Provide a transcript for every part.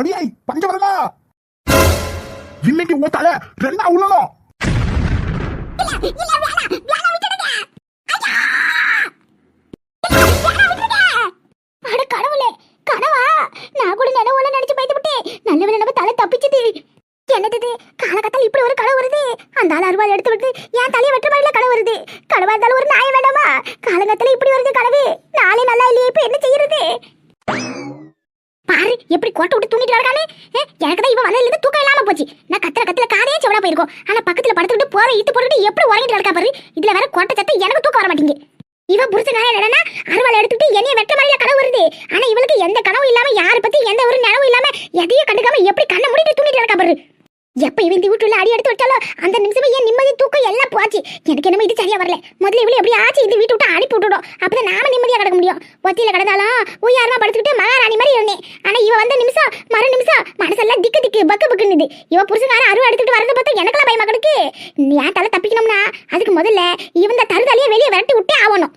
அடியாய் பஞ்சவரமா இன்னைக்கு உன் ரெண்டா உள்ளணும் கனவா? நான் கூட நினைவுல நினைச்சு விட்டேன் தலை இப்படி ஒரு வருது. அந்த அருவாள் எடுத்து விட்டு என் தலையை வெட்டுற மாதிரி கனவு வருது. கனவா இருந்தாலும் ஒரு நாய வேண்டாமா? காலகட்டத்தில் இப்படி வருது கனவு. நாளே நல்லா இல்லையே இப்ப என்ன செய்யறது? எப்படி கோட்டை விட்டு தூங்கிட்டு இருக்கானே எனக்கு தான் இவன் வந்ததுல இருந்து தூக்கம் இல்லாம போச்சு. நான் கத்துற கத்துல காதே செவடா போயிருக்கும். ஆனா பக்கத்துல படுத்துக்கிட்டு போற இட்டு போட்டுட்டு எப்படி உறங்கிட்டு இருக்கா பாரு? இதுல வேற கோட்டை சத்தம் எனக்கு தூக்கம் வர மாட்டேங்குது. இவ புருஷனால என்னன்னா அருவாள் எடுத்துட்டு என்னைய வெட்ட மாதிரில கனவு வருது. ஆனா இவளுக்கு எந்த கனவு இல்லாம யார பத்தி எந்த ஒரு நினைவு இல்லாம எதையும் கண்டுக்காம எப்படி கண்ணை முடிட்டு தூங்கிட்டு இருக்கா பாரு? எப்ப இவன் வீட்டுல அடி எடுத்து விட்டாலோ அந்த நிமிஷமே என் நிம்மதி தூக்கம் எல்லாம் போச்சு. எனக்கு என்னமோ இது சரியா வரல. முதல்ல இவ்வளவு எப்படி ஆச்சு இந்த வீட்டு விட்டு அனுப்பி விட்டுடும் அப்பதான் நாம நிம்மதியா கிடக்க முடியும். ஒத்தியில கிடந்தாலும் உயாரமா படுத்துக்கிட்டு மகாராணி மாதிரி இருந்தேன். ஆனா இவ வந்த நிமிஷம் மறு நிமிஷம் மனசெல்லாம் திக்கு திக்கு பக்கு பக்குன்னு இவ புருஷனார அருவா எடுத்துட்டு வரது பார்த்தா எனக்கெல்லாம் பயமா கிடக்கு. ஏன் தலை தப்பிக்கணும்னா அதுக்கு முதல்ல இவன் தருதலையே வெளியே விரட்டி விட்டே ஆகணும்.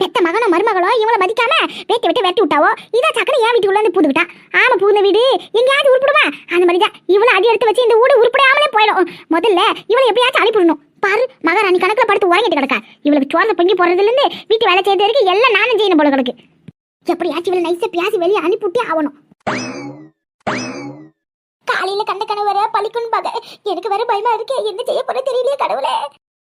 பெத்த மகனோ மருமகளோ இவங்கள மதிக்காம வேட்டி விட்டு வெட்டி விட்டாவோ? இதான் சக்கரை என் வீட்டுக்குள்ள வந்து பூந்துக்கிட்டான் ஆமா பூந்த வீடு எங்கேயாவது உருப்பிடுமா? அந்த மாதிரிதான். இவளை அடி எடுத்து வச்சு இந்த வீடு உருப்பிடாமலே போயிடும். முதல்ல இவளை எப்படியாச்சும் அனுப்பிடணும் பாரு மகாராணி கணக்குல படுத்து உறங்கிட்டு கிடக்கா. இவளுக்கு சோர்ந்த பொங்கி போறதுல இருந்து வீட்டு வேலை செய்யறது வரைக்கும் எல்லாம் நானும் செய்யணும் போல கிடக்கு. எப்படியாச்சும் இவளை நைஸா பியாசி வெளியே அனுப்பிவிட்டே ஆகணும். காலையில கண்ட கனவர பழிக்குன்னு பாக்க எனக்கு வேற பயமா இருக்கே. என்ன செய்ய போற தெரியலையே கடவுளே.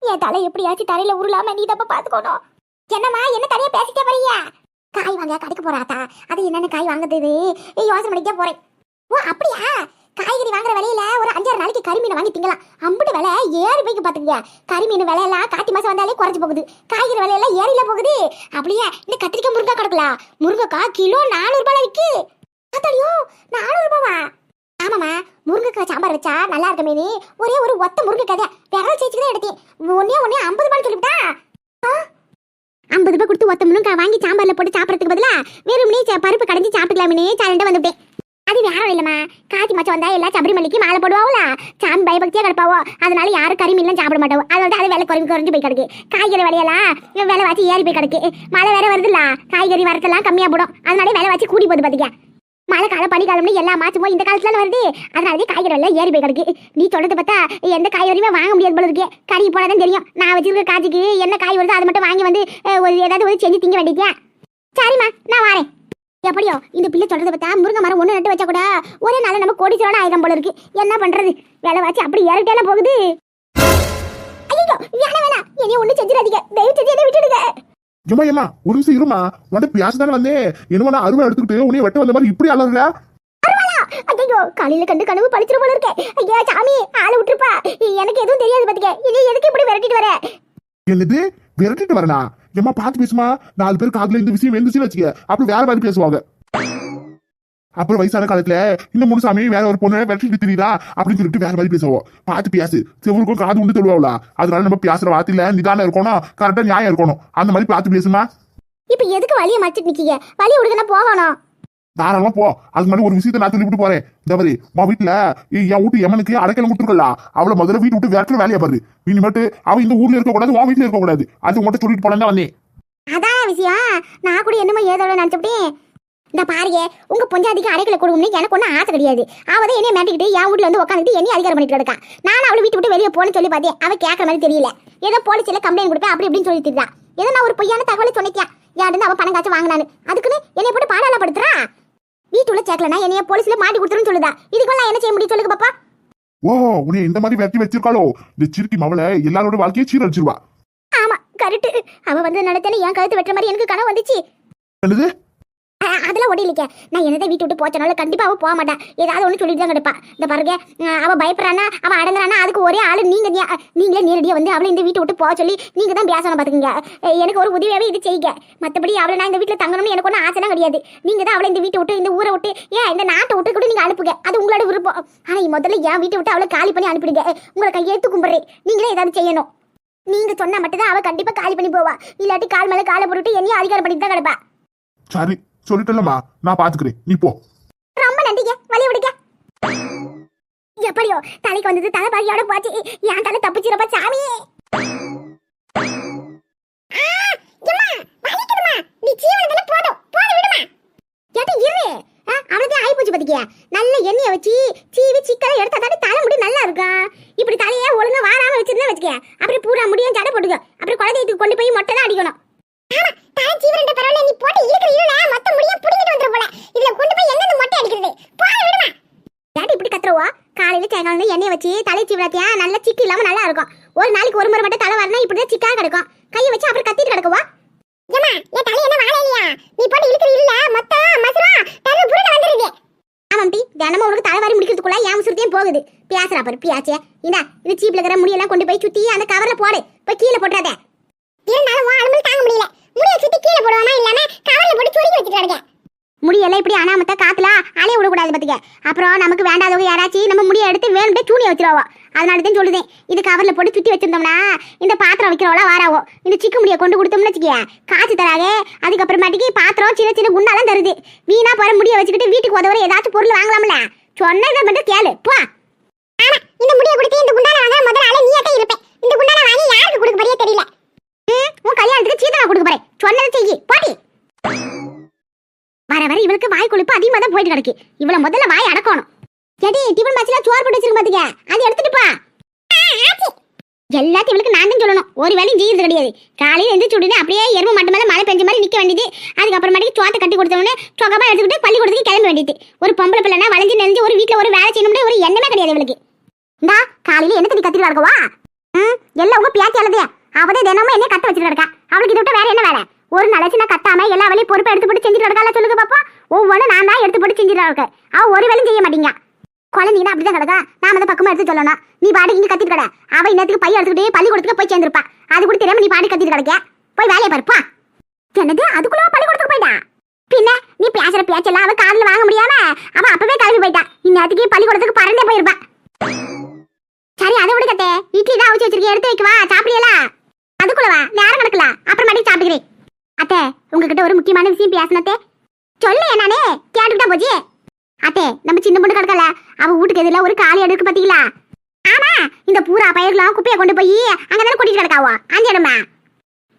என் தலை எப்படியாச்சும் தரையில உருளாம நீ தப்ப பாத்துக்கணும். என்னம்மா என்ன தனியா பேசிட்டே போறியா காய் வாங்க கடைக்கு போறாத்தா? அது என்னென்ன காய் வாங்குது ஏய், யோசனை பண்ணிக்க போறேன். ஓ அப்படியா? காய்கறி வாங்குற விலையில ஒரு அஞ்சாறு நாளைக்கு கறிமீனை வாங்கி திங்கலாம் அம்புட்டு விலை ஏறி போய்க்கு பாத்துக்கங்க. கறிமீன் விலையெல்லாம் கார்த்தி மாசம் வந்தாலே குறைஞ்சு போகுது. காய்கறி விலையெல்லாம் ஏறில போகுது. அப்படியே? இந்த கத்திரிக்காய் முருங்கா கிடக்கலாம் முருங்கைக்காய் கிலோ நானூறு ரூபாய் விற்கு அத்தடியோ நானூறு ரூபாவா? ஆமாம்மா முருங்கைக்காய் சாம்பார் வச்சா நல்லா இருக்குமே நீ ஒரே ஒரு ஒத்த முருங்கைக்காய் தான். விரல் சேர்த்துக்கு தான் எடுத்தேன். ஒன்னே ஒன்னே ஐம்பது ரூபாய் சொல்லிவிட்டா? ஐம்பது ரூபாய் கொடுத்து ஒத்த முருங்காய் வாங்கி சாம்பாரில் போட்டு சாப்பிட்றதுக்கு பதிலா வெறுமனே பருப்பு கடைஞ்சி சாப்பிட்டுக்கலாமே சரண்ட வந்துட்டேன். அது வேற இல்லம்மா. காத்தி மச்சம் வந்தா எல்லாம் சபரிமலைக்கு மாலை போடுவாங்களா சாமி பயபக்தியா கிடப்பாவோ? அதனால யாரும் கறி மீன்லாம் சாப்பிட மாட்டோம் அதனால அது விலை குறைஞ்சு குறைஞ்சு போய் கிடக்கு. காய்கறி விலையெல்லாம் விலை வச்சு ஏறி போய் கிடக்கு. மழை வேற வருதுல்ல? காய்கறி வரத்தெல்லாம் கம்மியா போடும். அதனால விலை வச்சு கூடி போகுது பாத்துக்க மழை காலம் பனிக்காலம்னு எல்லா மாசமும் இந்த காலத்துல வருது. அதனால காய்கறி எல்லாம் ஏறி போய் கிடக்கு. நீ சொல்றது பார்த்தா எந்த காய்கறியுமே வாங்க முடியாது போல இருக்கே. கறி போனாதான் தெரியும். நான் வச்சிருக்க காய்ச்சிக்கு என்ன காய் வருதோ அதை மட்டும் வாங்கி வந்து ஒரு ஏதாவது ஒரு செஞ்சு திங்க வேண்டியதியா சரிம்மா நான் வரேன். எப்படியோ இந்த பிள்ளை சொல்றதை பார்த்தா முருங்கை மரம் ஒண்ணு நட்டு வச்சா கூட ஒரே நாள் நம்ம கோடீஸ்வரன் ஆயிரம் போல இருக்கு. என்ன பண்றது? வேலை வச்சு அப்படி இறக்கிட்டால போகுது. ஐயோ வேணாம் வேணாம். இனி ஒண்ணு செஞ்சிடாதீங்க. தயவு செஞ்சு என்ன விட்டுடுங்க. ஏமா ஏமா ஒரு நிமிஷம் இருமா? உன்கிட்ட பேச தானே வந்தேன். என்னமோ நான் அருவா எடுத்துக்கிட்டு உன்னைய வெட்ட வந்த மாதிரி இப்படி அலறுற ஐயோ காலையில கண்டு கனவு பழிச்சிரும் போல இருக்கே. ஐயா சாமி ஆளை விட்டுருப்பா. எனக்கு எதுவும் தெரியாது பாத்துக்க. இனி எதுக்கு இப்படி விரட்டிட்டு வர? என்னது? விரட்டிட்டு வரனா? ஏமா பார்த்து பேசுமா. நாலு பேர் காதுல இந்த விஷயம் வந்துச்சுன்னு வச்சுக்க. அப்புறம் வேற மாதிரி பேசுவாங்க. அப்புறம் வயசான காலத்துல இந்த முனுசாமி வேற ஒரு பொண்ணு விரட்டிட்டு தெரியுதா? அப்படின்னு சொல்லிட்டு வேற மாதிரி பேசுவோம். பார்த்து பேசு. செவருக்கும் காது உண்டு சொல்லுவாங்களா அதனால நம்ம பேசுற வார்த்தையில நிதானம் இருக்கணும் கரெக்டா நியாயம் இருக்கணும். அந்த மாதிரி பார்த்து பேசுமா இப்ப எதுக்கு வழிய மறைச்சிட்டு நிக்கீங்க? வழி விடுதுன்னா போகணும் தாராளமா போ. அதுக்கு முன்னாடி ஒரு விஷயத்த நான் சொல்லிவிட்டு போறேன். மாதிரி உன் வீட்டுல என் வீட்டு எமனுக்கு அடைக்கலம் கொடுத்துருக்கல அவளை முதல்ல வீட்டு விட்டு விரட்டுற வேலையை பாரு. இனிமேட்டு அவ இந்த ஊர்ல இருக்க கூடாது உன் வீட்டுல இருக்க கூடாது அது உங்கள்கிட்ட சொல்லிட்டு தான் வந்தேன். அதான் விஷயம். நான் கூட என்னமோ ஏதோ நினைச்சப்படி இந்த பாருங்க உங்க பொஞ்சாதிக்கு அடைக்கல கொடுக்கணும்னு எனக்கு ஒன்றும் ஆசை கிடையாது. அவதான் என்னைய மாட்டிக்கிட்டு என் வீட்டுல வந்து உட்காந்துட்டு என்னைய அதிகாரம் பண்ணிட்டு இருக்கா நான் அவளை வீட்டு விட்டு வெளியே போன்னு சொல்லி பார்த்தேன். அவ கேட்கற மாதிரி தெரியல. ஏதோ போலீஸ்ல கம்ப்ளைண்ட் கொடுக்க அப்படி இப்படின்னு சொல்லி திட்டா ஏதோ நான் ஒரு பொய்யான தகவலை சொன்னிக்கேன் யாருன்னு அவ பணம் காய்ச்சி வாங்கினானு அதுக்குன்னு என்னைய போட்டு பாடால படுத்துறா வீட்டுள்ள சேர்க்கலனா என்னைய போலீஸ்ல மாட்டி கொடுத்துருன்னு சொல்லுதா? இதுக்கு நான் என்ன செய்ய முடியும் சொல்லுங்க பாப்பா. ஓ உன்னை இந்த மாதிரி விரட்டி வச்சிருக்காளோ? இந்த சிறுக்கி மவளை எல்லாரோட வாழ்க்கையை சீரழிச்சிருவா. ஆமா கரெக்ட் அவ வந்து நடத்தல என் கழுத்து வெட்டுற மாதிரி எனக்கு கனவு வந்துச்சு. என்னது? அதெல்லாம் ஒடிலிக்க நான் என்னதான் வீட்டு விட்டு போச்சனால கண்டிப்பா அவ போக மாட்டேன் ஏதாவது ஒன்று சொல்லிட்டு தான் கிடப்பா. இந்த பாருங்க அஹ் அவ பயப்படுறானா அவ அடங்குறானா அதுக்கு ஒரே ஆளு நீங்க நீங்களே நேரடியா வந்து அவளை இந்த வீட்டை விட்டு போக சொல்லி நீங்க தான் பேசணும் பாத்துக்கங்க. எனக்கு ஒரு உதவியாவே இது செய்யுங்க மத்தபடி அவளை நான் இந்த வீட்டில் தங்கணும்னு எனக்கு ஒன்றும் ஆசைலாம் கிடையாது. நீங்க தான் அவளை இந்த வீட்டை விட்டு இந்த ஊரை விட்டு ஏன் இந்த நாட்டை விட்டு கூட நீங்க அனுப்புங்க. அது உங்களோட விருப்பம். ஆனா முதல்ல என் வீட்டை விட்டு அவளை காலி பண்ணி அனுப்பிடுங்க. உங்களை கையெழுத்து கும்பிட்றேன். நீங்களே ஏதாவது செய்யணும். நீங்க சொன்னா மட்டும்தான் அவ கண்டிப்பா காலி பண்ணி போவா. இல்லாட்டி கால் மேல காலை போட்டுட்டு என்னையும் அதிகாரம் பண்ணிட்டு தான் கிடப்பா. சரி. சொல்லிட்டலமா நான் பாத்துக்கிறேன். நீ போ. ரொம்ப நன்றிங்க. வழி விடுங்க எப்படியோ தலைக்கு வந்தது தலை பாதியோட போச்சு. என் தலை தப்பிச்சிரப்ப சாமி. நல்ல எண்ணெயை வச்சு போதும் விடுமா ஏட்டி இரு அவ்வளோதான் ஆகி போச்சு வச்சு தலை சீவிராத்தியா நல்ல சிக்கு இல்லாம நல்லா இருக்கும் ஒரு நாளைக்கு ஒரு முறை மட்டும் தலை வரணும் இப்படிதான் சிக்கா கிடக்கும் கையை வச்சு அப்புறம் கத்திட்டு கிடக்குவா ஏமா என் தலை என்ன வாழ இல்லையா? நீ போட்டு இழுக்கிற இல்ல மொத்தம் மசுரா தரு புருட வந்துருது ஆமாம் டி தினமும் உனக்கு தலை வாரி முடிக்கிறதுக்குள்ள ஏன் சுருத்தையும் போகுது. பியாசுறா பாரு பியாச்சே. இந்தா இது சீப்ல இருக்கிற முடியெல்லாம் கொண்டு போய் சுத்தி அந்த கவர்ல போடு. போய் கீழே போட்டுறாத. இருந்தாலும் வா அனுமதி தாங்க முடியல. முடிய சுத்தி கீழே போடுவாமா இல்லாம கவர்ல போட்டு சுருக்கி வச்சுட்டு இருக்கேன் முடியெல்லாம் இப்படி அனாமத்த காத்துல அலைய விடக்கூடாது பாத்துக்க. அப்புறம் நமக்கு வேண்டாதவங்க யாராச்சும் நம்ம முடிய எடுத்து வேணும்ட்டே சூனிய வச்சிருவா அதனால தான் சொல்லுதேன். இது கவரில் போட்டு சுற்றி வச்சிருந்தோம்னா இந்த பாத்திரம் வைக்கிறவளா வாராவோ? இந்த சிக்கு முடியை கொண்டு கொடுத்தோம்னு வச்சுக்கிய காசு தராதே அதுக்கப்புறமாட்டிக்கு பாத்திரம் சின்ன சின்ன குண்டாலாம் தருது. வீணா போற முடிய வச்சுக்கிட்டு வீட்டுக்கு உதவுற ஏதாச்சும் பொருள் வாங்கலாம்ல? சொன்னதை மட்டும் கேளு போ. ஆமா இந்த முடிய கொடுத்து இந்த குண்டான வாங்குற முதல்ல ஆளே நீயே இருப்பேன். இந்த குண்டான வாங்கி யாருக்கு கொடுக்க போறியே தெரியல. உன் கல்யாணத்துக்கு சீதனா கொடுக்க போறேன். சொன்னதை செய்யி போடி. வர வர இவளுக்கு வாய் கொழுப்பு அதிகமாக தான் போயிட்டு கிடக்கு. இவளை முதல்ல வாய் அடக்கணும். எடி டிபன் பாக்ஸ்ல சோறு போட்டு வச்சிருக்க பாத்துக்க. அதை எடுத்துட்டு போ. எல்லாத்தையும் இவளுக்கு நான் தான் சொல்லணும். ஒரு வேலையும் செய்யறது கிடையாது. காலையில எந்திரிச்சு உடனே அப்படியே எறும்பு மட்டும் மேலே மழை பெஞ்ச மாதிரி நிக்க வேண்டியது. அதுக்கப்புறமேட்டுக்கு சோத்தை கட்டி கொடுத்த உடனே சொகமா எடுத்துக்கிட்டு பள்ளிக்கூடத்துக்கு கிளம்ப வேண்டியது. ஒரு பொம்பளை பிள்ளைனா வளைஞ்சு நெஞ்சு ஒரு வீட்டில் ஒரு வேலை செய்யணும்னு ஒரு எண்ணமே கிடையாது இவளுக்கு. இந்தா காலையில என்ன தண்ணி கத்திட்டு இருக்கவா ம் எல்லாம் உங்க பியாச்சி அல்லது அவதே தினமும் என்ன கட்ட வச்சுட்டு இருக்கா அவளுக்கு இதை விட்டு வேற என்ன வேலை? ஒரு நாளாச்சு நான் கத்தாம எல்லா வேலையும் பொறுப்பை எடுத்து போட்டு செஞ்சுட்டு கிடக்கால சொல்லுங்க பாப்பா ஒவ்வொன்றும் நான் தான் எடுத்து போட்டு செஞ்சுட்டு இருக்கேன் அவள் ஒரு வேலையும் செய்ய மாட்டீங்க. குழந்தைங்க அப்படிதான் கிடக்கா? நாம தான் பக்கமா எடுத்து சொல்லணும். நீ பாடி இங்க கத்திட்டு கிட அவ இன்னத்துக்கு பையன் எடுத்துக்கிட்டே பள்ளிக்கூடத்துக்கு போய் சேர்ந்திருப்பா. அது கூட தெரியாம நீ பாடி கத்திட்டு கிடக்க போய் வேலையை பாருப்பா என்னது? அதுக்குள்ள பள்ளிக்கூடத்துக்கு போயிட்டா? பின்ன நீ பேசுற பேச்செல்லாம் அவ காதுல வாங்க முடியாம அவ அப்பவே கிளம்பி போயிட்டா. இன்னத்துக்கு பள்ளிக்கூடத்துக்கு பறந்தே போயிருப்பா. சரி அதை விடு கத்தே. இட்லி தான் அவிச்சு வச்சிருக்கேன். எடுத்து வைக்கவா? சாப்பிடுறீங்களா அதுக்குள்ள வா நேரம் நடக்கல. அப்புறமாட்டி சாப்பிடுகிறேன் அத்தை உங்ககிட்ட ஒரு முக்கியமான விஷயம் பேசணத்தே சொல்லு என்னானே? கேட்டுக்கிட்டா போச்சு. அத்தே நம்ம சின்ன பொண்ணு கிடக்கல. அவ வீட்டுக்கு எதிரில் ஒரு காலி இடம் பார்த்தீங்களா பாத்தீங்களா? ஆமா இந்த பூரா பயிர்களாம் குப்பையை கொண்டு போய் அங்கதானே கொட்டிட்டு கிடக்காவோ? அந்த இடமா?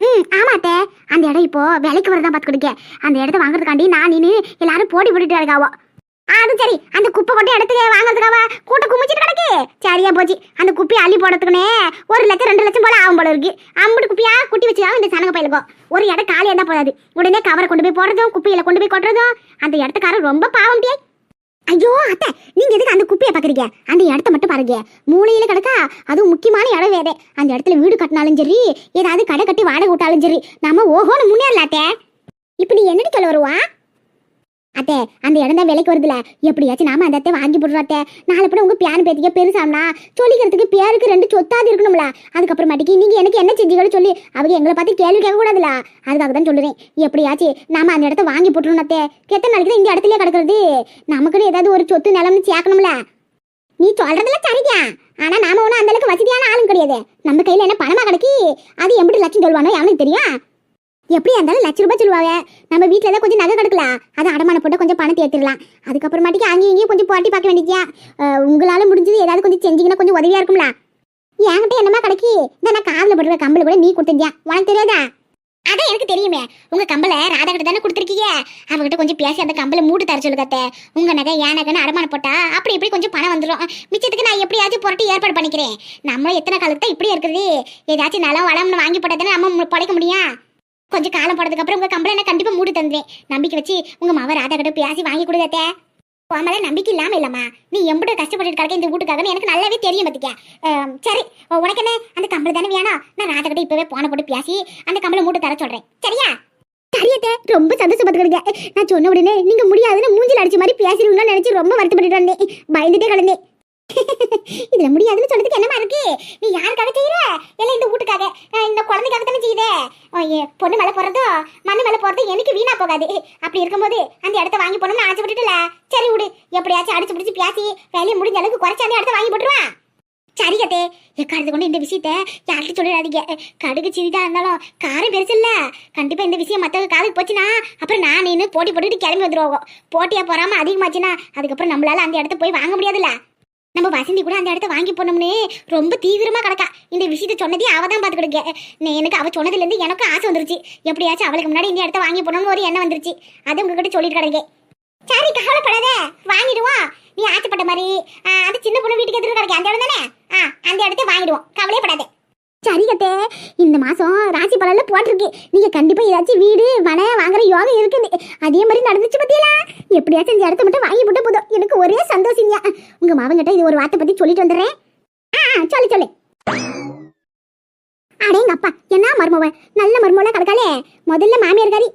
ம் ஆமா அத்தே. அந்த இடம் இப்போ விலைக்கு வரதான் பார்த்து கொடுக்க அந்த இடத்த வாங்குறதுக்காண்டி நான் நீனு எல்லாரும் போட்டி போட்டுட்டு இருக்காவோ அது சரி அந்த குப்பை கொண்டு இடத்துக்கு வாங்குறதுக்காவா? கூட்ட குமிச்சிட்டு கிடக்கு. சரியா போச்சு. அந்த குப்பையை அள்ளி போடுறதுக்குனே ஒரு லட்சம் ரெண்டு லட்சம் போல ஆகும் போல இருக்கு. அம்புட்டு குப்பியா குட்டி வச்சுக்காம இந்த சனங்க பயிலுக்கும் ஒரு இடம் காலியாக தான் போதாது. உடனே கவரை கொண்டு போய் போடுறதும் குப்பையில கொண்டு போய் கொட்டுறதும் அந்த இடத்துக்காரன் ரொம்ப பாவம் டே ஐயோ அத்தை நீங்க எதுக்கு அந்த குப்பையை பாக்குறீங்க? அந்த இடத்த மட்டும் பாருங்க. மூலையில கிடக்கா அதுவும் முக்கியமான இடம் வேறே. அந்த இடத்துல வீடு கட்டினாலும் சரி ஏதாவது கடை கட்டி வாடகை விட்டாலும் சரி நம்ம ஓஹோன்னு முன்னேறலாத்தே இப்ப நீ என்னடி சொல்ல வருவா? அத்தே அந்த இடம் தான் விலைக்கு வருதுல. எப்படியாச்சும் நாம அந்த அத்தை வாங்கி போடுறோம் அத்தை. நாளை கூட உங்க பியான் பேத்திக்க பெருசாம்னா சொல்லிக்கிறதுக்கு பேருக்கு ரெண்டு சொத்தாது இருக்கணும்ல. அதுக்கப்புறமாட்டிக்கு நீங்க எனக்கு என்ன செஞ்சீங்கன்னு சொல்லி அவங்க எங்களை பார்த்து கேள்வி கேட்க கூடாதுல அதுக்காக தான் சொல்லுறேன். எப்படியாச்சும் நாம அந்த இடத்த வாங்கி போட்டுருணும் அத்தை. எத்தனை நாளைக்கு இந்த இடத்துலயே கிடக்குறது. நமக்குன்னு ஏதாவது ஒரு சொத்து நிலம்னு சேர்க்கணும்ல. நீ சொல்றதுல சரிதான். ஆனா நாம ஒன்றும் அந்த அளவுக்கு வசதியான ஆளும் கிடையாது. நம்ம கையில என்ன பணமா கிடைக்கி? அது எப்படி லட்சம் சொல்வானோ அவனுக்கு தெரியும்? எப்படி இருந்தாலும் லட்ச ரூபாய் சொல்லுவாங்க. நம்ம வீட்டில் தான் கொஞ்சம் நகை கிடக்கலாம் அதை அடமான போட்டு கொஞ்சம் பணத்தை ஏற்றிடலாம் அதுக்கப்புறமாட்டிக்கு அங்கேயும் இங்கேயும் கொஞ்சம் போட்டி பார்க்க வேண்டியா உங்களால் முடிஞ்சது ஏதாவது கொஞ்சம் செஞ்சிங்கன்னா கொஞ்சம் உதவியாக இருக்கும்ல. என்கிட்ட என்னமா கிடைக்கி இந்த நான் காதில் போட்டுருக்க கம்பளை கூட நீ கொடுத்துருக்கியா? உனக்கு தெரியாதா? அதான் எனக்கு தெரியுமே. உங்க கம்பளை ராதா கிட்ட தானே கொடுத்துருக்கீங்க அவகிட்ட கொஞ்சம் பேசி அந்த கம்பளை மூட்டு தர சொல்லுகத்த உங்க நகை என் நகைன்னு அடமான போட்டா அப்படி இப்படி கொஞ்சம் பணம் வந்துடும் மிச்சத்துக்கு நான் எப்படியாச்சும் புரட்டி ஏற்பாடு பண்ணிக்கிறேன். நம்ம எத்தனை காலத்து தான் இப்படி இருக்குது? ஏதாச்சும் நிலம் வளம்னு வாங்கி போட்டா தானே நம்ம பழைக்க முடியும். கொஞ்சம் காலம் போனதுக்கு அப்புறம் உங்க கம்பளை கண்டிப்பா மூடி தந்துவேன் நம்பிக்கை வச்சு உங்க மாவ ராதா கிட்ட பேசி வாங்கி கொடுத்தே உன் நம்பிக்கை இல்லாம இல்லம்மா. நீ எம்பிட்டு கஷ்டப்பட்டு கிடக்க இந்த வீட்டுக்காக எனக்கு நல்லாவே தெரியும் பத்திக்க. சரி உனக்கு என்ன? அந்த கம்பளை தானே வேணும்? நான் ராதா கிட்ட இப்பவே போன போட்டு பேசி அந்த கம்பளை மூட்டை தர சொல்றேன். சரியா? சரியத்தே ரொம்ப சந்தோஷப்பட்டுக்கிடுங்க நான் சொன்ன உடனே நீங்க முடியாதுன்னு மூஞ்சில் அடிச்ச மாதிரி பேசிடுவீங்கன்னு நினைச்சு ரொம்ப வருத்தப்பட்டு வந்தேன். பயந்துட்டே கிடந்தேன். இதுல முடியாதுன்னு சொல்றதுக்கு என்னமா இருக்கு? நீ யாருக்காக செய்யற இல்ல இந்த வீட்டுக்காக. இந்த குழந்தைக்காக தானே செய்யுதே பொண்ணு மேல போறதோ? மண்ணு மேல போறது எனக்கு வீணா போகாது. அப்படி இருக்கும்போது அந்த இடத்த வாங்கி போனோம்னு ஆசைப்பட்டுல சரி விடு. எப்படியாச்சும் அடிச்சு பிடிச்சு பேசி வேலையை முடிஞ்ச அளவுக்கு குறைச்சி அந்த இடத்த வாங்கி போட்டுருவான் சரி கத்தே எக்காரது கொண்டு இந்த விஷயத்த யார்கிட்ட சொல்லிடாதீங்க. கடுகு சிறிதா இருந்தாலும் காரம் பெருசு இல்ல. கண்டிப்பா இந்த விஷயம் மத்தவங்க காதுக்கு போச்சுன்னா அப்புறம் நான் நின்று போட்டி போட்டுட்டு கிளம்பி வந்துருவோம். போட்டியா போறாம அதிகமாச்சுன்னா அதுக்கப்புறம் நம்மளால அந்த இடத்த போய் வாங்க முடியாதுல்ல. நம்ம வசந்தி கூட அந்த இடத்த வாங்கி போனோம்னே ரொம்ப தீவிரமா கிடக்கா. இந்த விஷயத்த சொன்னதே அவ தான் பார்த்து கொடுக்க எனக்கு அவ சொன்னதுல இருந்து எனக்கும் ஆசை வந்துருச்சு. எப்படியாச்சும் அவளுக்கு முன்னாடி இந்த இடத்த வாங்கி போனோம்னு ஒரு எண்ணம் வந்துருச்சு. அது உங்ககிட்ட சொல்லிட்டு கிடங்க சரி கவலைப்படாத. வாங்கிடுவோம் நீ ஆசைப்பட்ட மாதிரி ஆ, அது சின்ன பொண்ணு வீட்டுக்கு எதிர்க்க கிடைக்கும் அந்த இடம் தானே? ஆ அந்த இடத்த வாங்கிடுவோம். படாதே சரி கத்தே இந்த மாசம் ராசி பலன்ல போட்டிருக்கு. நீங்க கண்டிப்பா ஏதாச்சும் வீடு வன வாங்குற யோகம் இருக்குது அதே மாதிரி நடந்துச்சு பத்தியலா எப்படியாச்சும் இந்த இடத்த மட்டும் வாங்கி போட்டு போதும். எனக்கு ஒரே சந்தோஷம் உங்க மாவங்கிட்ட இது ஒரு வார்த்தை பத்தி சொல்லிட்டு வந்துடுறேன். ஆ, சொல்லு சொல்லு. அடேங்கப்பா என்ன மருமவ? நல்ல மருமவளா கிடக்காளே. முதல்ல மாமியார் காரி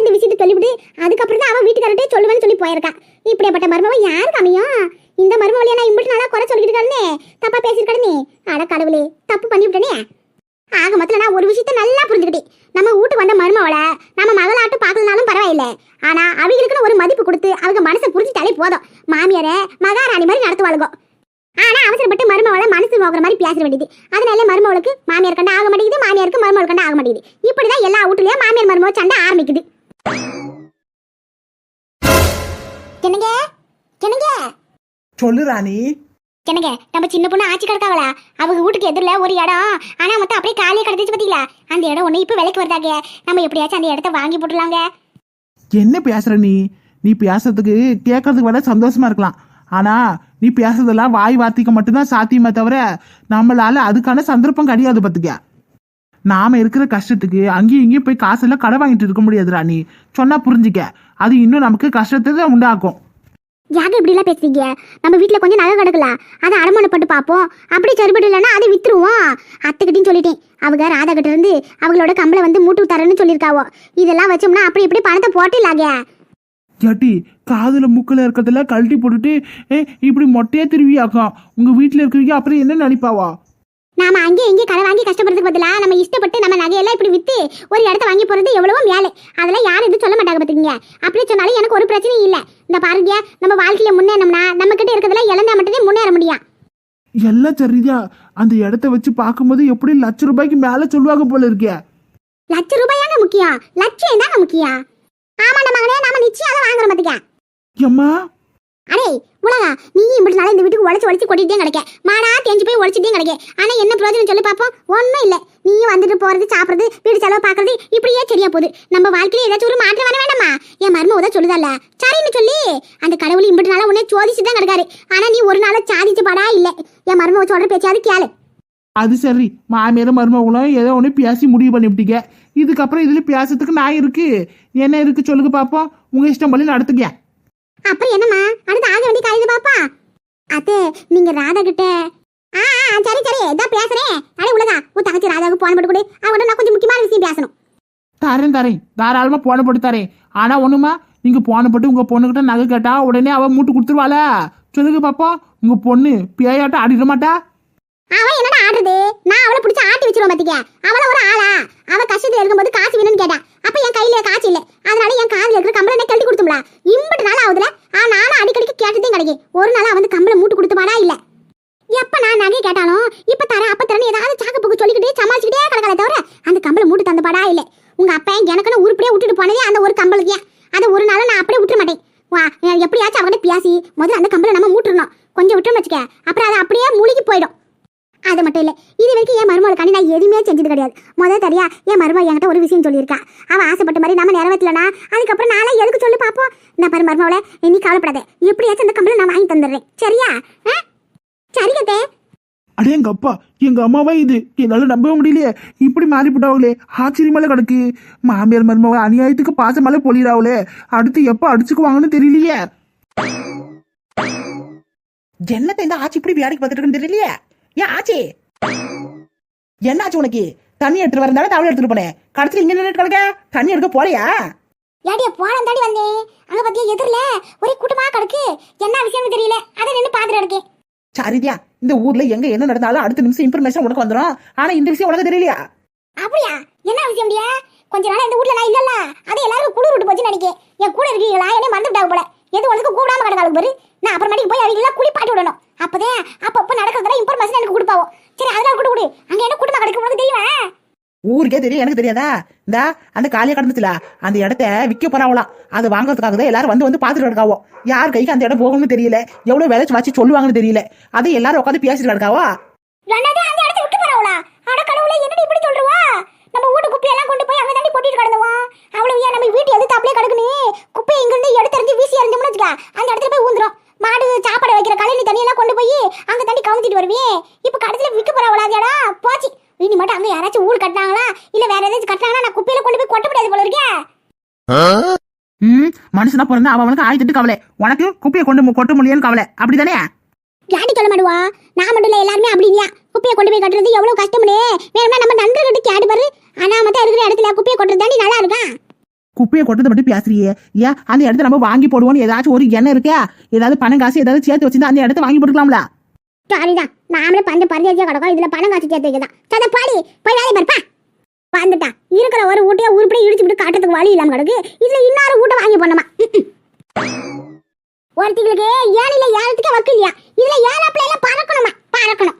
இந்த விஷயத்தை சொல்லிவிட்டு அதுக்கப்புறம் தான் அவன் வீட்டுக்காரர்கிட்டே சொல்லுவேன்னு சொல்லி போயிருக்கான் இப்படியாப்பட்ட மருமவ யாருக்கு அமையும்? இந்த மருமவளையா நான் இம்பிட்டு நல்லா குறை சொல்லிட்டு கடனே தப்பா பேசியிருக்கானே அட கடவுளே தப்பு பண்ணி விட்டனே ஆக மொத்தம் நான் ஒரு விஷயத்த நல்லா புரிஞ்சுக்கிட்டேன் நம்ம வீட்டுக்கு வந்த மருமவளை நம்ம மகளாட்டு பார்க்கலனாலும் பரவாயில்ல. ஆனா அவங்களுக்குன்னு ஒரு மதிப்பு கொடுத்து அவங்க மனசை புரிஞ்சுட்டாலே போதும். மாமியாரை மகாராணி மாதிரி நடத்துவாளுங்க. ஆனா அவசரப்பட்டு மருமவளை மனசு போகிற மாதிரி பேச வேண்டியது. அதனால மருமவளுக்கு மாமியார் கண்டா ஆக மாட்டேங்குது மாமியாருக்கு மருமவள் கண்டா ஆக மாட்டேங்குது. இப்படிதான் எல்லா வீட்டுலயும் மாமியார் மருமவ சண்டை ஆரம்பிக்குது. சொல்லு ராணி. என்னங்க நம்ம சின்ன பொண்ணு ஆட்சி கிடக்காவளா? அவங்க வீட்டுக்கு எதிரில் ஒரு இடம். ஆனா மொத்தம் அப்படியே காலியே கிடந்துச்சு பாத்தீங்களா? அந்த இடம் ஒண்ணு இப்ப விலைக்கு வருதாங்க? நம்ம எப்படியாச்சும் அந்த இடத்த வாங்கி போட்டுலாங்க என்ன பேசுற நீ? நீ பேசுறதுக்கு கேட்கறதுக்கு வேணா சந்தோஷமா இருக்கலாம். ஆனா நீ பேசுறதெல்லாம் வாய் வார்த்தைக்கு மட்டும்தான் சாத்தியமே தவிர நம்மளால அதுக்கான சந்தர்ப்பம் கிடையாது பாத்துக்க. நாம இருக்கிற கஷ்டத்துக்கு அங்கேயும் இங்கேயும் போய் காசெல்லாம் கடை வாங்கிட்டு இருக்க முடியாது ராணி. சொன்னா புரிஞ்சுக்க. அது இன்னும் நமக்கு கஷ்டத்தை தான் உண்டாக்கும். யாரு இப்படி எல்லாம் பேசுறீங்க? நம்ம வீட்டில் கொஞ்சம் நகை கிடக்கலாம். அதை அடமானப்பட்டு பார்ப்போம். அப்படி சரிபட்டு இல்லைன்னா அதை வித்துருவோம். அத்தைக்கிட்டையும் சொல்லிட்டேன். அவங்க ராதா கிட்ட இருந்து அவங்களோட கம்பளை வந்து மூட்டு தரேன்னு சொல்லியிருக்காவோ. இதெல்லாம் வச்சோம்னா அப்படி இப்படி பணத்தை போட்டிடலாங்க. ஏட்டி காதுல முக்கில் இருக்கிறதெல்லாம் கழட்டி போட்டுட்டு இப்படி மொட்டையா திருவியாக்கா உங்க வீட்டுல இருக்கிறவங்க அப்புறம் என்ன நினைப்பாவா? நாம அங்கே இங்கே கடை வாங்கி கஷ்டப்படுறதுக்கு பதிலா நம்ம இஷ்டப்பட்டு நம்ம நகையெல்லாம் இப்படி வித்து ஒரு இடத்த வாங்கி போறது எவ்வளவோ மேலே. அதெல்லாம் யாரும் எதுவும் சொல்ல மாட்டாங்க பாத்துக்கீங்க அப்படி சொன்னாலும் எனக்கு ஒரு பிரச்சனையும் இல்லை. இந்த பாருங்க நம்ம வாழ்க்கையில முன்னேறணும்னா நம்ம கிட்ட இருக்கிறதெல்லாம் இழந்தா மட்டுமே முன்னேற முடியும். எல்லாம் சரிதான் அந்த இடத்த வச்சு பார்க்கும்போது எப்படி லட்ச ரூபாய்க்கு மேல சொல்லுவாங்க போல இருக்கே. லட்ச ரூபாயாங்க முக்கியம். லட்சம் தாங்க முக்கியம். ஆமாண்ட மகனே நாம நிச்சயம் அதை வாங்குறோம் பாத்துக்க. எம்மா அடே உலகா நீ இப்படி நாள இந்த வீட்டுக்கு உழைச்சி உழைச்சி கொட்டிட்டே கிடைக்க. மாடா தேஞ்சு போய் உழைச்சிட்டே கிடைக்க. ஆனா என்ன பிரயோஜனம் சொல்லி பார்ப்போம் ஒண்ணும் இல்லை. நீ வந்துட்டு போறது சாப்பிடுறது வீடு செலவு பாக்குறது இப்படியே சரியா போகுது. நம்ம வாழ்க்கையில ஏதாச்சும் ஒரு மாற்றம் வர வேண்டாமா? என் மருமக தான் சொல்லுதல்ல சரின்னு சொல்லி அந்த கடவுள் இம்பிட்டு நாள உன்னே சோதிச்சு தான் கிடக்காரு. ஆனா நீ ஒரு நாள சாதிச்சு படா இல்ல. என் மருமக சொல்ற பேச்சாவது கேளு. அது சரி. மாமியாரும் மருமகளும் ஏதோ ஒன்று பேசி முடிவு பண்ணிவிட்டீங்க. இதுக்கப்புறம் இதுல பேசுறதுக்கு நான் இருக்கு. என்ன இருக்கு சொல்லுங்க பாப்போம். உங்க இஷ்டம் பண்ணி நடத்துக்கேன் அப்புறம் என்னம்மா? அடுத்து ஆக வேண்டிய காரியம் பாப்பா. அத்தே நீங்க ராதா கிட்ட ஆ ஆ, சரி சரி இதான் பேசுறேன். அடே உள்ளதா? உன் தங்கச்சி ராதாவுக்கு போன் போட்டு கொடு. அவட நான் கொஞ்சம் முக்கியமான விஷயம் பேசணும். தரேன் தரேன். தாராளமா போன போட்டு தரேன். ஆனா ஒண்ணுமா? நீங்க போன போட்டு உங்க பொண்ணுகிட்ட நகை கேட்டா உடனே அவ மூட்டு கொடுத்துருவாள. சொல்லுங்க பாப்பா. உங்க பொண்ணு பேயாட்டம் ஆடிட மாட்டா. அவ என்னடா ஆடுறது? நான் அவளை பிடிச்சி ஆட்டி வச்சிருவேன் பாத்துக்க அவள ஒரு ஆளா? அவ கஷ்டத்துல இருக்கும்போது காசு வேணும்னு கேட்டா. அப்ப என் கையில காசு இல்ல. அதனால என் காதுல இருக்கிற கம்பளை என்ன கழட்டி கொடுத்தும்ல. இம்பட்டு நாள் ஆகுதுல ஆ நானும் அடிக்கடிக்கு கேட்டதே கிடைக்கும் ஒரு நாள் வந்து கம்பளை மூட்டு கொடுத்துமாடா இல்ல. எப்ப நான் நகை கேட்டாலும் இப்ப தரேன் அப்ப தரேன் ஏதாவது சாக்கு போக்கு சொல்லிக்கிட்டே சமாளிச்சுக்கிட்டே கிடக்கல தவிர அந்த கம்பளை மூட்டு தந்தபாடா இல்ல. உங்க அப்பா எனக்குன்னு உருப்படியே விட்டுட்டு போனதே அந்த ஒரு கம்பளுக்கு. அதை ஒரு நாள் நான் அப்படியே விட்டுற மாட்டேன். வா எப்படியாச்சும் அவகிட்ட பேசி முதல்ல அந்த கம்பளை நம்ம மூட்டுறணும். கொஞ்சம் விட்டுறோம் வச்சுக்க அப்புறம் அது அப்படியே மூழ்கி போயிடும். அது மட்டும் இல்ல. இது வரைக்கும் என் மருமகளுக்காண்டி நான் எதுவுமே செஞ்சது கிடையாது. முதல் தரியா என் மருமகள் என்கிட்ட ஒரு விஷயம் சொல்லியிருக்கா. அவன் ஆசைப்பட்ட மாதிரி நம்ம நிறைவேற்றலனா அதுக்கப்புறம் நாளை எதுக்கு சொல்லி பார்ப்போம் நான் பாரு மருமகளை நீ கவலைப்படாத. எப்படியாச்சும் அந்த கம்பளம் நான் வாங்கி தந்துடுறேன். சரியா? ஆ? சரி கத்தே அடே எங்க அப்பா எங்க அம்மாவா இது? என்னால நம்பவே முடியலையே. இப்படி மாறிவிட்டாவளே ஆச்சரியமால கிடக்கு மாமியார் மருமவ அநியாயத்துக்கு பாசமால பொழிறாவளே அடுத்து எப்ப அடிச்சுக்குவாங்கன்னு தெரியலையே. என்னத்தை இந்த ஆச்சி இப்படி வேலைக்கு பார்த்துட்டு இருக்குன்னு தெரியலையே? ஏன் ஆச்சி? என்ன ஆச்சு உனக்கு? தண்ணி எடுத்துட்டு வரந்தாலும் தவளை எடுத்துட்டு போனேன். கடைசியில் இங்க நின்றுட்டு கிடக்க? தண்ணி எடுக்க போறியா? ஏடியா போலாம் தாடி வந்தேன் அங்க பத்தியா எதிரில ஒரே கூட்டமா கிடக்கு. என்ன விஷயம்னு தெரியல. அதை நின்று பாத்துட்டு இருக்கேன் சரிதியா இந்த ஊர்ல எங்க என்ன நடந்தாலும் அடுத்த நிமிஷம் இன்ஃபர்மேஷன் உனக்கு வந்துடும் ஆனா இந்த விஷயம் உனக்கு தெரியலையா? அப்படியா? என்ன விஷயம் முடியா கொஞ்ச நாள் இந்த ஊர்ல நான் இல்லல்ல. அது எல்லாரும் குளிர் விட்டு போச்சுன்னு நினைக்கிறேன் என் கூட இருக்கீங்களா என்ன மறந்துட்டாங்க போல. எது உனக்கு கூப்பிடாம கிடக்காளுக்கு பாரு. நான் அப்புறமேட்டுக்கு போய் அவங்க எல்லாம் குளிப்பாட்டி விடணும். அப்பதான் அப்பப்போ நடக்கிறதெல்லாம் இன்ஃபர்மேஷன் எனக்கு கொடுப்பாவோ? சரி அதெல்லாம் கொடு கொடு. அங்க என்ன கூட்டமா கிடக்கு உனக்கு தெரியுமா? ஊருக்கே தெரியும் எனக்கு தெரியாதா? இந்த அந்த காலியா கிடந்துச்சுல அந்த இடத்த விற்க போறாங்களாம் அது வாங்குறதுக்காக தான் எல்லாரும் வந்து வந்து பாத்துட்டு கிடக்காவோ? யார் கைக்கு அந்த இடம் போகணும்னு தெரியல. எவ்வளவு விலை வச்சு சொல்லுவாங்கன்னு தெரியல. அதை எல்லாரும் உட்காந்து பேசிட்டு கிடக்காவோ ரெண்டாவது அந்த இடத்த விட்டு போறாவளா அட கடவுளே என்னடி இப்படி சொல்றவா நம்ம வீட்டு குப்பையெல்லாம் கொண்டு போய் அங்க தாண்டி கொட்டிட்டு கிடந்தவா அவ்வளவு ஏன் நம்ம வீட்டு எது அப்படியே கிடக்குனே குப்பையை இங்க இருந்து எடுத்து எறிஞ்சு வீசி எறிஞ்சோம்னு வச்சுக்க அந்த இடத்துல போய் ஊந்துரும் மாடு சாப்பாடு வைக்கிற கழனி தண்ணியெல்லாம் கொண்டு போய் அங்க தாண்டி கவுந்திட்டு வருவே இப்ப கடைசியில விற்க போறாவளா அந்த இடம் போச்சு இனி மட்டும் அங்க யாராச்சும் ஊர் கட்டினாங்களா இல்ல வேற ஏதாச்சும் கட்டினாங்களா நான் குப்பையில கொண்டு போய் கொட்ட முடியாது போல இருக்கே ம் மனுஷனா பிறந்தா அவனுக்கு ஆயிரத்தெட்டு கவலை. உனக்கு குப்பையை கொண்டு கொட்ட முடியலன்னு கவலை. அப்படிதானே? கேட்டு சொல்ல மாடுவா நான் மட்டும் இல்ல எல்லாருமே அப்படி இல்லையா? குப்பையை கொண்டு போய் கட்டுறது எவ்வளவு கஷ்டம்னு. வேணும்னா நம்ம நண்பர்கிட்ட கேட்டு பாரு. அனாமத்தா இருக்கிற இடத்துல குப்பையை கொட்டுறது தாண்டி நல்லா இருக்கா? குப்பையை கொட்டதை மட்டும் பேசுறியே. ஏன் அந்த இடத்த நம்ம வாங்கி போடுவோம்னு ஏதாச்சும் ஒரு எண்ணம் இருக்கா. ஏதாவது பணம் காசு ஏதாவது சேர்த்து வச்சிருந்தா அந்த இடத்த வாங்கி போட்டுக்கலாம்ல? சாரிதான் நாமளே பஞ்ச பரிதேசியா கிடக்கும். இதுல பணம் காசு சேர்த்து வைக்கதான். சத பாடி போய் வேலையை பார்ப்பா வந்துட்டான் இருக்கிற ஒரு ஊட்டையை உருப்படி இடிச்சு விட்டு காட்டுறதுக்கு வழி இல்லாம கிடக்கு. இதுல இன்னொரு வீட்டை வாங்கி போனோமா ஒருத்திகளுக்கு ஏழில ஏழத்துக்கே வக்கு இல்லையா? இதுல ஏழாப்புல எல்லாம் பறக்கணுமா? பறக்கணும்.